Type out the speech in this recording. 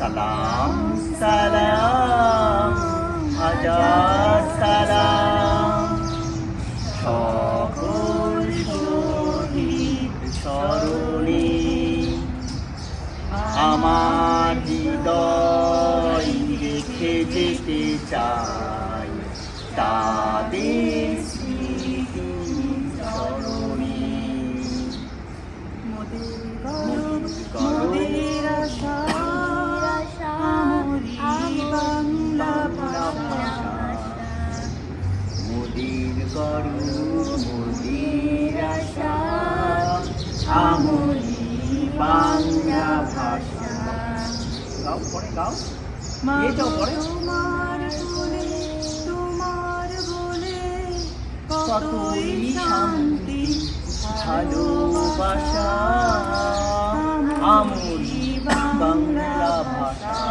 সালাম সালাম হাজার সালাম। সকল শহীদ স্মরণে আমার হৃদয় রেখে যেতে চাই তাদের গরু মোদির আশা বাংলা ভাষা গাও পরে গাও এই পরে। তোমার বলে কতই শান্তি ভালোবাসা আমরি বাংলা ভাষা